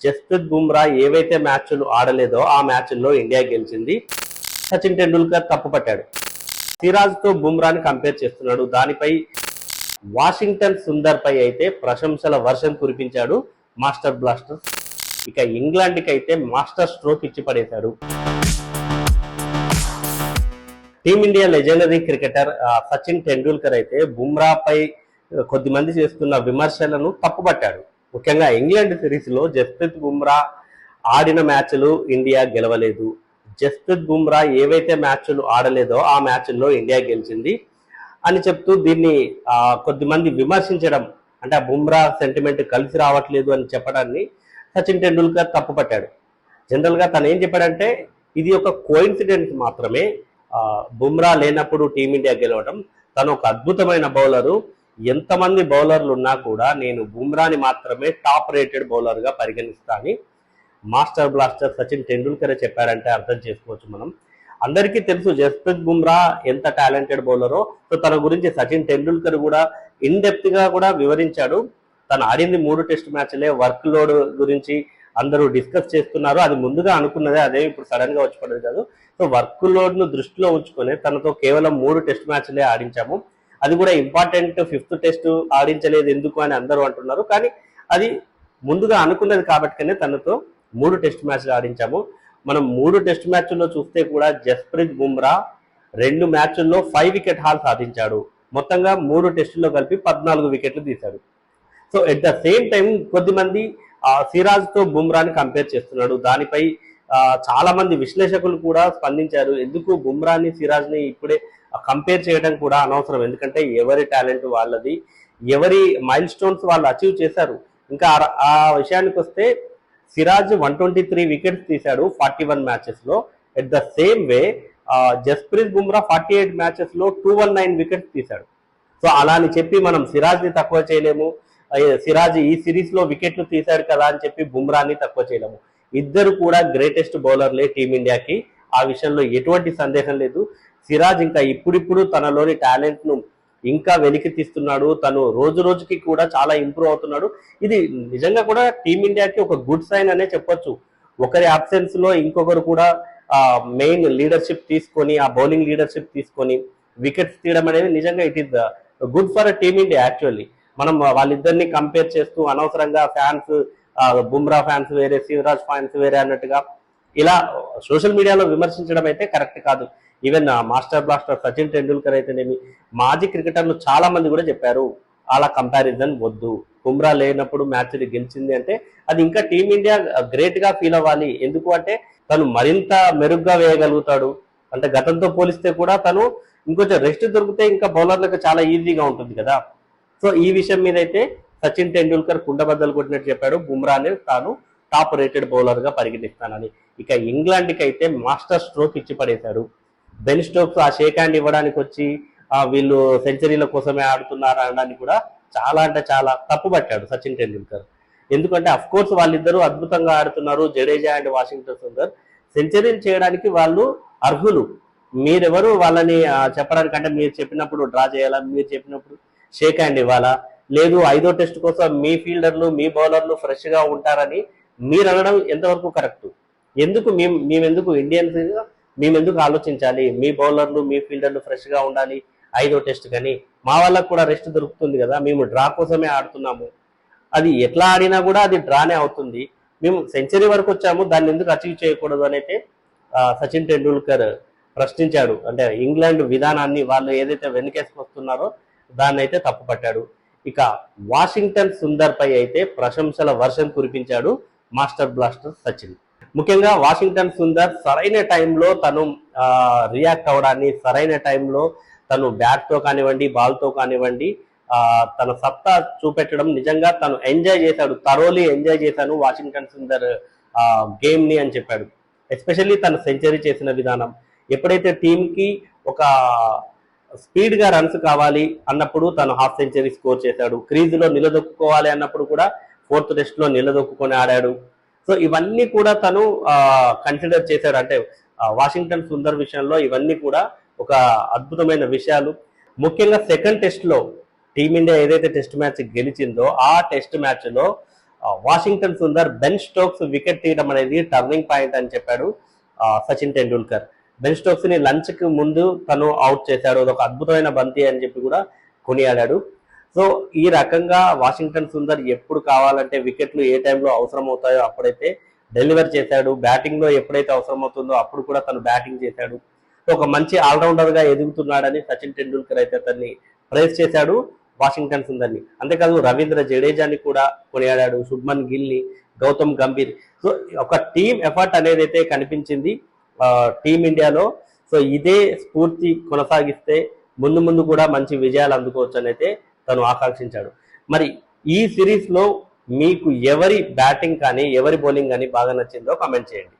జస్ప్రీత్ బుమ్రా ఏవైతే మ్యాచ్లు ఆడలేదో ఆ మ్యాచ్ల్లో ఇండియా గెలిచింది. సచిన్ టెండూల్కర్ తప్పుపట్టాడు సిరాజ్తో బుమ్రాని కంపేర్ చేస్తున్నాడు. దానిపై వాషింగ్టన్ సుందర్ పై అయితే ప్రశంసల వర్షం కురిపించాడు మాస్టర్ బ్లాస్టర్ ఇక ఇంగ్లాండ్కి అయితే మాస్టర్ స్ట్రోక్ ఇచ్చి పడేశాడు టీమిండియా లెజెండరీ క్రికెటర్ ఆ, సచిన్ టెండూల్కర్ అయితే బుమ్రాపై కొద్ది కొద్దిమంది చేస్తున్న విమర్శలను తప్పుపట్టాడు. ముఖ్యంగా ఇంగ్లాండ్ సిరీస్లో జస్ప్రీత్ బుమ్రా ఆడిన మ్యాచ్లు ఇండియా గెలవలేదు. జస్ప్రీత్ బుమ్రా ఏవైతే మ్యాచ్లు ఆడలేదో ఆ మ్యాచ్ల్లో ఇండియా గెలిచింది. అని చెప్తూ దీన్ని కొద్దిమంది విమర్శించడం అంటే ఆ బుమ్రా సెంటిమెంట్ కలిసి రావట్లేదు అని చెప్పడాన్ని సచిన్ టెండూల్కర్ తప్పుపట్టాడు. జనరల్గా తను ఏం చెప్పాడంటే ఇది ఒక కోయిన్సిడెంట్ మాత్రమే. బుమ్రా లేనప్పుడు టీమిండియా గెలవడం తను ఒక అద్భుతమైన బౌలరు. ఎంతమంది బౌలర్లు ఉన్నా కూడా నేను బుమ్రాని మాత్రమే టాప్ రేటెడ్ బౌలర్గా పరిగణిస్తానని మాస్టర్ బ్లాస్టర్ సచిన్ టెండూల్కర్ చెప్పారంటే అర్థం చేసుకోవచ్చు మనం. అందరికీ తెలుసు జస్ప్రీత్ బుమ్రా ఎంత టాలెంటెడ్ బౌలరో. సో తన గురించి సచిన్ టెండూల్కర్ కూడా ఇన్ డెప్త్గా కూడా వివరించాడు. తను ఆడింది మూడు టెస్ట్ మ్యాచ్లే వర్క్ లోడ్ గురించి అందరూ డిస్కస్ చేస్తున్నారు. అది ముందుగా అనుకున్నదే అదే ఇప్పుడు సడన్గా వచ్చి పడేది కాదు. సో వర్క్ లోడ్ను దృష్టిలో ఉంచుకొని తనతో కేవలం మూడు టెస్ట్ మ్యాచ్లే ఆడించాము. అది కూడా ఇంపార్టెంట్ ఫిఫ్త్ టెస్ట్ ఆడించలేదు ఎందుకు అని అందరూ అంటున్నారు. కానీ అది ముందుగా అనుకున్నది కాబట్టికనే తనతో మూడు టెస్ట్ మ్యాచ్లు ఆడించాము. మనం మూడు టెస్ట్ మ్యాచ్ల్లో చూస్తే కూడా జస్ప్రీత్ బుమ్రా రెండు మ్యాచ్ల్లో ఫైవ్ వికెట్ హాల్ సాధించాడు. మొత్తంగా మూడు టెస్టుల్లో కలిపి పద్నాలుగు వికెట్లు తీశాడు. So at the same time కొద్దిమంది ఆ, బుమ్రాని కంపేర్ చేస్తున్నాడు. దానిపై చాలా మంది విశ్లేషకులు కూడా స్పందించారు. ఎందుకు బుమ్రాని సిరాజ్ని ఇప్పుడే కంపేర్ చేయడం కూడా అనవసరం. ఎందుకంటే ఎవరి టాలెంట్ వాళ్ళది ఎవరి మైల్ స్టోన్స్ వాళ్ళు అచీవ్ చేశారు. ఇంకా ఆ- ఆ విషయానికి వస్తే Siraj one twenty three wickets తీశాడు forty one మ్యాచెస్లో. At the same way Jasprit Bumrah forty eight మ్యాచెస్లో two one nine wickets తీశాడు. సో అలా అని చెప్పి మనం సిరాజ్ని తక్కువ చేయలేము. సిరాజ్ ఈ సిరీస్లో వికెట్లు తీశాడు కదా అని చెప్పి బుమ్రాని తక్కువ చేయలేము. ఇద్దరు కూడా గ్రేటెస్ట్ బౌలర్లే టీమిండియాకి. ఆ విషయంలో ఎటువంటి సందేహం లేదు. సిరాజ్ ఇంకా ఇప్పుడిప్పుడు తనలోని టాలెంట్ను ఇంకా వెలికి తీస్తున్నాడు. తను రోజు రోజుకి కూడా చాలా ఇంప్రూవ్ అవుతున్నాడు. ఇది నిజంగా కూడా టీమిండియాకి ఒక గుడ్ సైన్ అనే చెప్పొచ్చు. ఒకరి అబ్సెన్స్లో ఇంకొకరు కూడా మెయిన్ లీడర్షిప్ తీసుకొని ఆ బౌలింగ్ లీడర్షిప్ తీసుకొని వికెట్స్ తీయడం అనేది నిజంగా it is good for team India actually మనం వాళ్ళిద్దరిని కంపేర్ చేస్తూ అనవసరంగా ఫ్యాన్స్ బుమ్రా ఫ్యాన్స్ వేరే శివరాజ్ ఫ్యాన్స్ వేరే అన్నట్టుగా ఇలా సోషల్ మీడియాలో విమర్శించడం అయితే కరెక్ట్ కాదు. Even master blaster Sachin Tendulkar అయితేనేమి మాజీ క్రికెటర్లు చాలా మంది కూడా చెప్పారు అలా కంపారిజన్ వద్దు. బుమ్రా లేనప్పుడు మ్యాచ్ గెలిచింది అంటే అది ఇంకా టీమిండియా గ్రేట్గా ఫీల్ అవ్వాలి. ఎందుకు అంటే తను మరింత మెరుగ్గా వేయగలుగుతాడు. అంటే గతంతో పోలిస్తే కూడా తను ఇంకొంచెం రెస్ట్ దొరికితే ఇంకా బౌలర్లకు చాలా ఈజీగా ఉంటుంది కదా. సో ఈ విషయం మీద అయితే సచిన్ టెండూల్కర్ కుండబద్దలు కొట్టినట్టు చెప్పాడు. బుమ్రాని తాను టాప్ రేటెడ్ బౌలర్గా పరిగణిస్తానని. ఇక ఇంగ్లాండ్కి అయితే మాస్టర్ స్ట్రోక్ ఇచ్చి పడేశారు. బెన్ స్టోక్స్ ఆ షేక్ హ్యాండ్ ఇవ్వడానికి వచ్చి వీళ్ళు సెంచరీల కోసమే ఆడుతున్నారు అనడానికి కూడా చాలా అంటే చాలా తప్పు పట్టాడు సచిన్ టెండూల్కర్. ఎందుకంటే అఫ్ కోర్స్ వాళ్ళిద్దరూ అద్భుతంగా ఆడుతున్నారు. Jadeja and Washington Sundar. సెంచరీలు చేయడానికి వాళ్ళు అర్హులు. మీరెవరు వాళ్ళని చెప్పడానికి? అంటే మీరు చెప్పినప్పుడు డ్రా చేయాలా? మీరు చెప్పినప్పుడు షేక్ హ్యాండ్ ఇవ్వాలా? లేదు ఐదో టెస్ట్ కోసం మీ ఫీల్డర్లు మీ బౌలర్లు ఫ్రెష్గా ఉంటారని మీరు అనడం ఎంతవరకు కరెక్ట్? ఎందుకు మేము మేమెందుకు ఇండియన్స్ మేమెందుకు ఆలోచించాలి? మీ బౌలర్లు మీ ఫీల్డర్లు ఫ్రెష్గా ఉండాలి ఐదో టెస్ట్ కానీ మా వాళ్ళకు కూడా రెస్ట్ దొరుకుతుంది కదా మేము డ్రా కోసమే ఆడుతున్నాము. అది ఎట్లా ఆడినా కూడా అది డ్రానే అవుతుంది. మేము సెంచరీ వరకు వచ్చాము దాన్ని ఎందుకు అచీవ్ చేయకూడదు అని అయితే సచిన్ టెండూల్కర్ ప్రశ్నించాడు. అంటే ఇంగ్లాండ్ విధానాన్ని వాళ్ళు ఏదైతే వెనుకేసుకొస్తున్నారో దాన్ని అయితే తప్పుపట్టాడు. ఇక వాషింగ్టన్ సుందర్ పై అయితే ప్రశంసల వర్షం కురిపించాడు మాస్టర్ బ్లాస్టర్ సచిన్. ముఖ్యంగా వాషింగ్టన్ సుందర్ సరైన టైంలో తను రియాక్ట్ అవడాన్ని సరైన టైంలో తను బ్యాట్తో కానివ్వండి బాల్తో కానివ్వండి తన సత్తా చూపెట్టడం నిజంగా తను ఎంజాయ్ చేశాడు తరోలీ ఎంజాయ్ చేశాను వాషింగ్టన్ సుందర్ గేమ్ని అని చెప్పాడు. ఎస్పెషల్లీ తను సెంచరీ చేసిన విధానం. ఎప్పుడైతే టీంకి ఒక స్పీడ్గా రన్స్ కావాలి అన్నప్పుడు తను హాఫ్ సెంచరీ స్కోర్ చేశాడు. క్రీజ్లో నిలదొక్కుకోవాలి అన్నప్పుడు కూడా ఫోర్త్ టెస్ట్లో నిలదొక్కుని నిలదొక్కుకొని ఆడాడు. సో ఇవన్నీ కూడా తను కన్సిడర్ చేశాడు. అంటే వాషింగ్టన్ సుందర్ విషయంలో ఇవన్నీ కూడా ఒక అద్భుతమైన విషయాలు. ముఖ్యంగా సెకండ్ టెస్ట్లో టీమిండియా ఏదైతే టెస్ట్ మ్యాచ్ గెలిచిందో ఆ టెస్ట్ మ్యాచ్లో Washington Sundar Ben Stokes wicket తీయడం అనేది టర్నింగ్ పాయింట్ అని చెప్పాడు సచిన్ టెండూల్కర్. బెన్ స్టోక్స్ని లంచ్కి ముందు తను అవుట్ చేశాడు. అదొక అద్భుతమైన బంతి అని చెప్పి కూడా కొనియాడాడు. సో ఈ రకంగా వాషింగ్టన్ సుందర్ ఎప్పుడు కావాలంటే వికెట్లు ఏ టైంలో అవసరం అవుతాయో అప్పుడైతే డెలివర్ చేశాడు. బ్యాటింగ్లో ఎప్పుడైతే అవసరం అవుతుందో అప్పుడు కూడా తను బ్యాటింగ్ చేశాడు. ఒక మంచి ఆల్రౌండర్గా ఎదుగుతున్నాడని సచిన్ టెండూల్కర్ అయితే అతన్ని ప్రైజ్ చేశాడు వాషింగ్టన్ సుందర్ని. అంతేకాదు రవీంద్ర జడేజాని కూడా కొనియాడాడు. శుభ్మన్ గిల్ని గౌతమ్ గంభీర్. సో ఒక టీం ఎఫర్ట్ అనేది అయితే కనిపించింది. టీమిండియాలో సో ఇదే స్ఫూర్తి కొనసాగిస్తే ముందు ముందు కూడా మంచి విజయాలు అందుకోవచ్చు అని అయితే తను ఆకాంక్షించాడు. మరి ఈ సిరీస్లో మీకు ఎవరి బ్యాటింగ్ కానీ ఎవరి బౌలింగ్ కానీ బాగా నచ్చిందో కామెంట్ చేయండి.